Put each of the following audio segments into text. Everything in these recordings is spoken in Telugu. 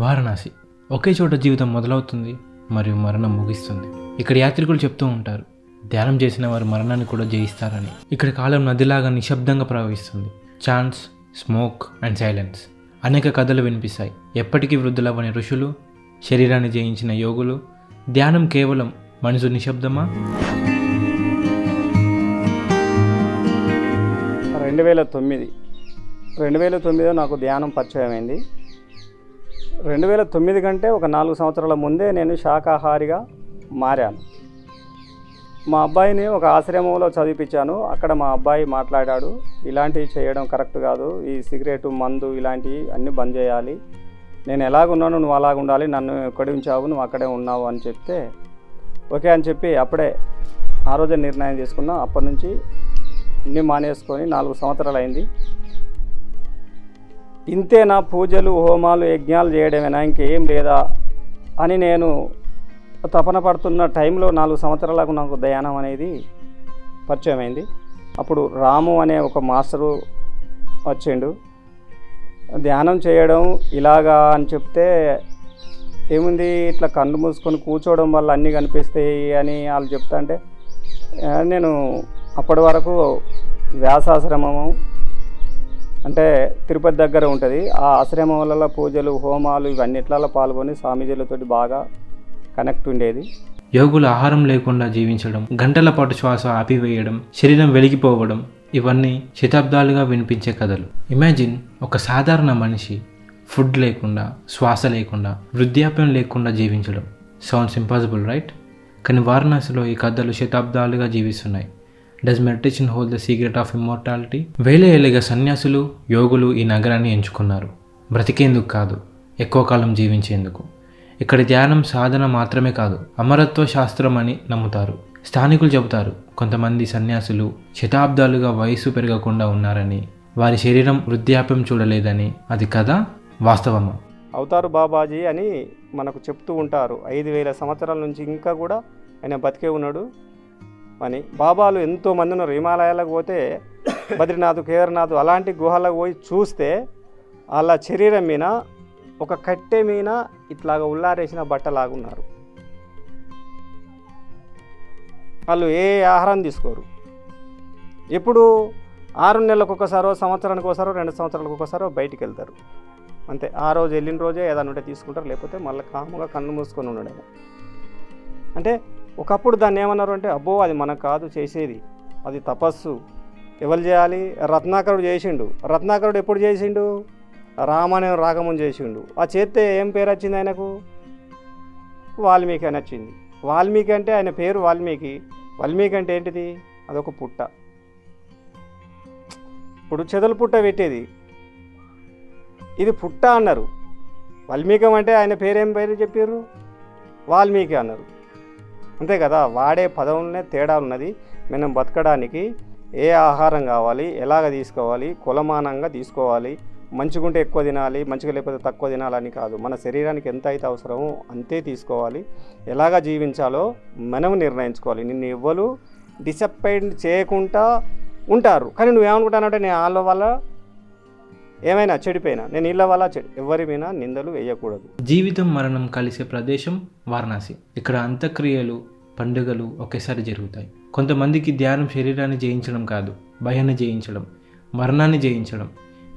వారణాసి. ఒకే చోట జీవితం మొదలవుతుంది మరియు మరణం ముగిస్తుంది. ఇక్కడ యాత్రికులు చెప్తూ ఉంటారు ధ్యానం చేసిన వారు మరణాన్ని కూడా జయిస్తారని. ఇక్కడ కాలం నదిలాగా నిశ్శబ్దంగా ప్రవహిస్తుంది. Chance smoke and silence. అనేక కథలు వినిపిస్తాయి. ఎప్పటికీ వృద్ధులవ్వని ఋషులు శరీరాన్ని జయించిన యోగులు ధ్యానం కేవలం మనసు నిశ్శబ్దమా? రెండు వేల తొమ్మిది. రెండు వేల తొమ్మిదిలో నాకు ధ్యానం పరిచయం అయింది రెండు వేల తొమ్మిది కంటే ఒక నాలుగు సంవత్సరాల ముందే నేను శాకాహారిగా మారాను. మా అబ్బాయిని ఒక ఆశ్రమంలో చదివిపించాను. అక్కడ మా అబ్బాయి మాట్లాడాడు ఇలాంటివి చేయడం కరెక్ట్ కాదు. ఈ సిగరెట్ మందు ఇలాంటివి అన్నీ బంద్ చేయాలి. నేను ఎలాగున్నాను నువ్వు అలాగ ఉండాలి నన్ను ఎక్కడి ఉంచావు నువ్వు అక్కడే ఉన్నావు అని చెప్తే ఓకే అని చెప్పి అప్పుడే ఆ రోజే నిర్ణయం తీసుకున్నా. అప్పటి నుంచి అన్నీ మానేసుకొని నాలుగు సంవత్సరాలు అయింది. ఇంతేనా పూజలు హోమాలు యజ్ఞాలు చేయడమేనా ఇంకేం లేదా అని నేను తపన పడుతున్న టైంలో నాలుగు సంవత్సరాలకు నాకు ధ్యానం అనేది పరిచయం అయింది అప్పుడు రాము అనే ఒక మాస్టరు వచ్చిండు. ధ్యానం చేయడం ఇలాగా అని చెప్తే ఏముంది ఇట్లా కళ్ళు మూసుకొని కూర్చోవడం వల్ల అన్నీ కనిపిస్తాయి అని వాళ్ళు చెప్తా అంటే నేను అప్పటి వరకు వ్యాసాశ్రమము అంటే తిరుపతి దగ్గర ఉంటుంది. ఆ ఆశ్రమంలలో పూజలు హోమాలు ఇవన్నిట్లలో పాల్గొని స్వామీజీలతోటి బాగా కనెక్ట్ ఉండేది. యోగులు ఆహారం లేకుండా జీవించడం గంటల పాటు శ్వాస ఆపివేయడం శరీరం వెలిగిపోవడం ఇవన్నీ శతాబ్దాలుగా వినిపించే కథలు. ఇమాజిన్ ఒక సాధారణ మనిషి ఫుడ్ లేకుండా శ్వాస లేకుండా వృద్ధాప్యం లేకుండా జీవించడం. Sounds impossible right? కానీ వారణాసిలో ఈ కథలు శతాబ్దాలుగా జీవిస్తున్నాయి. Does meditation hold the secret of immortality వేల ఏళ్ళగా సన్యాసులు యోగులు ఈ నగరాన్ని ఎంచుకున్నారు. బ్రతికేందుకు కాదు ఎక్కువ కాలం జీవించేందుకు. ఇక్కడ ధ్యానం సాధన మాత్రమే కాదు అమరత్వ శాస్త్రం అని నమ్ముతారు. స్థానికులు చెబుతారు కొంతమంది సన్యాసులు శతాబ్దాలుగా వయసు పెరగకుండా ఉన్నారని వారి శరీరం వృద్ధాప్యం చూడలేదని. అది కదా? వాస్తవమా? అవతారు బాబాజీ అని మనకు చెప్తూ ఉంటారు. ఐదు వేల సంవత్సరాల నుంచి ఇంకా కూడా ఆయన బతికే ఉన్నాడు. అని బాబాలు ఎంతో మంది ఉన్నారు హిమాలయాలకు పోతే బద్రీనాథ్ కేదార్నాథ్ అలాంటి గుహలకు పోయి చూస్తే వాళ్ళ శరీరం మీద ఒక కట్టె మీద ఇట్లాగా ఉల్లారేసిన బట్టలాగా ఉన్నారు వాళ్ళు ఏ ఆహారం తీసుకోరు. ఎప్పుడు ఆరు నెలలకు ఒకసారో సంవత్సరానికి ఒకసారో రెండు సంవత్సరాలకు ఒకసారో బయటికి వెళ్తారు. అంతే. ఆ రోజు వెళ్ళిన రోజే ఏదైనా ఉంటే తీసుకుంటారు లేకపోతే మళ్ళీ కాముగా కన్ను మూసుకొని ఉండడమే. అంటే ఒకప్పుడు దాన్ని ఏమన్నారు అంటే అబ్బో అది మనకు కాదు చేసేది. అది తపస్సు. ఎవరు చేయాలి? రత్నాకరుడు చేసిండు. రత్నాకరుడు ఎప్పుడు చేసిండు? రామాయణం రాగముని చేసిండు. ఆ చేస్తే ఏం పేరు వచ్చింది ఆయనకు? వాల్మీకి అని వచ్చింది. వాల్మీకి అంటే ఆయన పేరు వాల్మీకి. వాల్మీకి అంటే ఏంటిది? అదొక పుట్ట. ఇప్పుడు చెదలు పుట్ట పెట్టేది. ఇది పుట్ట అన్నారు. వాల్మీకం అంటే ఆయన పేరేం పేరు చెప్పారు వాల్మీకి అన్నారు. అంతే కదా వాడే పదవులనే తేడా ఉన్నది మనం బతకడానికి ఏ ఆహారం కావాలి ఎలాగ తీసుకోవాలి కులమానంగా తీసుకోవాలి మంచిగుంటే ఎక్కువ తినాలి మంచిగా లేకపోతే తక్కువ తినాలని కాదు. మన శరీరానికి ఎంత అయితే అవసరమో అంతే తీసుకోవాలి. ఎలాగ జీవించాలో మనం నిర్ణయించుకోవాలి. నిన్ను ఎవ్వరు డిసప్పాయింట్ చేయకుండా ఉంటారు. కానీ నువ్వేమనుకుంటానంటే నేను వాళ్ళ వల్ల ఏమైనా చెడిపోయినా నేను ఇళ్ళ వల్ల చెడి ఎవరి మీద నిందలు వేయకూడదు. జీవితం మరణం కలిసే ప్రదేశం వారణాసి. ఇక్కడ అంత్యక్రియలు పండుగలు ఒకేసారి జరుగుతాయి. కొంతమందికి ధ్యానం శరీరాన్ని జయించడం కాదు భయాన్ని జయించడం మరణాన్ని జయించడం.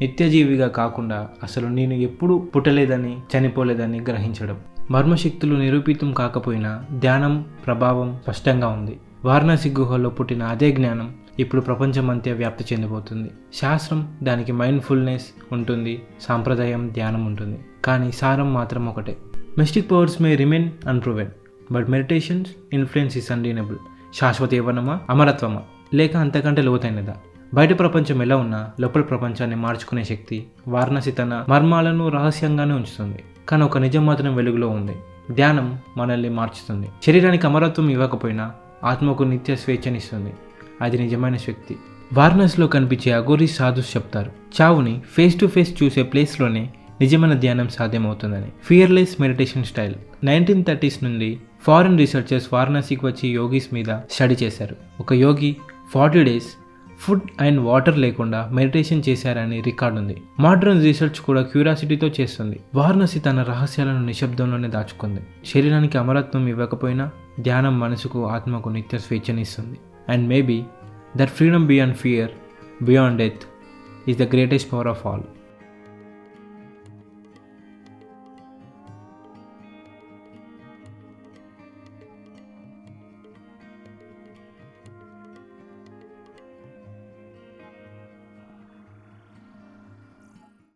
నిత్యజీవిగా కాకుండా అసలు నేను ఎప్పుడు పుట్టలేదని చనిపోలేదని గ్రహించడం. మర్మశక్తులు నిరూపితం కాకపోయినా ధ్యానం ప్రభావం స్పష్టంగా ఉంది. వారణాసి గుహలో పుట్టిన అదే జ్ఞానం ఇప్పుడు ప్రపంచమంతా వ్యాప్తి చెందబోతుంది. శాస్త్రం దానికి మైండ్ఫుల్నెస్ ఉంటుంది సాంప్రదాయం ధ్యానం ఉంటుంది కానీ సారం మాత్రం ఒకటే. Mystic powers may remain unproven but meditation's influence is undeniable శాశ్వత యవ్వనమా? అమరత్వమా? లేక అంతకంటే లోతైనదా? బయట ప్రపంచం ఎలా ఉన్నా లోపల ప్రపంచాన్ని మార్చుకునే శక్తి వారణాసి తన మర్మాలను రహస్యంగానే ఉంచుతుంది. కానీ ఒక నిజం మాత్రం వెలుగులో ఉంది. ధ్యానం మనల్ని మార్చుతుంది. శరీరానికి అమరత్వం ఇవ్వకపోయినా ఆత్మకు నిత్య స్వేచ్ఛనిస్తుంది. అది నిజమైన శక్తి. వారణాసిలో కనిపించే అఘోరి సాధుస్ చెప్తారు చావుని ఫేస్ టు ఫేస్ చూసే ప్లేస్లోనే నిజమైన ధ్యానం సాధ్యమవుతుందని. Fearless meditation style nineteen thirties నుండి ఫారిన్ రీసెర్చర్స్ వారణాసికి వచ్చి యోగీస్ మీద స్టడీ చేశారు. ఒక యోగి forty days food and water లేకుండా మెడిటేషన్ చేశారని రికార్డు ఉంది. మోడర్న్ రీసెర్చ్ కూడా క్యూరియాసిటీతో చేస్తుంది. వారణాసి తన రహస్యాలను నిశ్శబ్దంలోనే దాచుకుంది. శరీరానికి అమరత్వం ఇవ్వకపోయినా ధ్యానం మనసుకు ఆత్మకు నిత్య స్వేచ్ఛనిస్తుంది and maybe that freedom beyond fear, beyond death, is the greatest power of all.